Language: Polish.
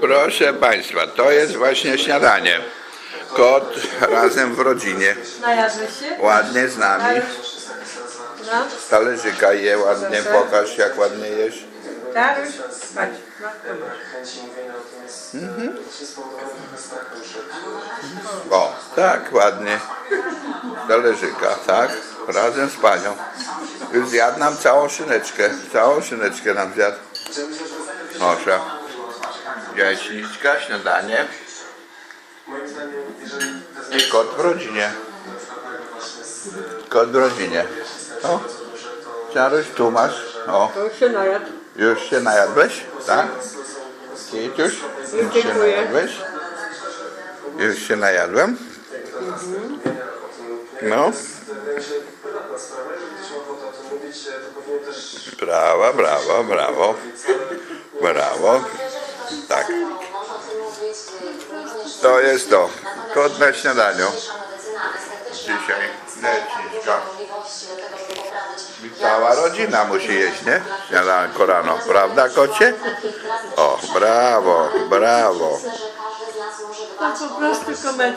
Proszę Państwa, to jest właśnie śniadanie. Kot razem w rodzinie. Najadłeś się? Ładnie z nami. No, Z talerzyka je ładnie. Pokaż jak ładnie jesz. Daruś, patrz. no, O, tak, ładnie. Talerzyka, tak. Razem z panią. Już zjadł nam całą szyneczkę. Całą szyneczkę nam zjadł. Proszę. Jaśniczka, śniadanie. I kot w rodzinie. Kot w rodzinie. O. Czaruś, tu masz. O, To już się najadł. już się najadłeś? Tak? Kituś? Już się Dziękuję. najadłeś? Już się najadłem? No. Brawo, brawo, brawo. Brawo. Tak. To jest to. Kot na śniadaniu. Dzisiaj leczniczka. Cała rodzina musi jeść, nie? Śniadanko rano, prawda kocie? O, brawo, brawo. To po prostu komedia.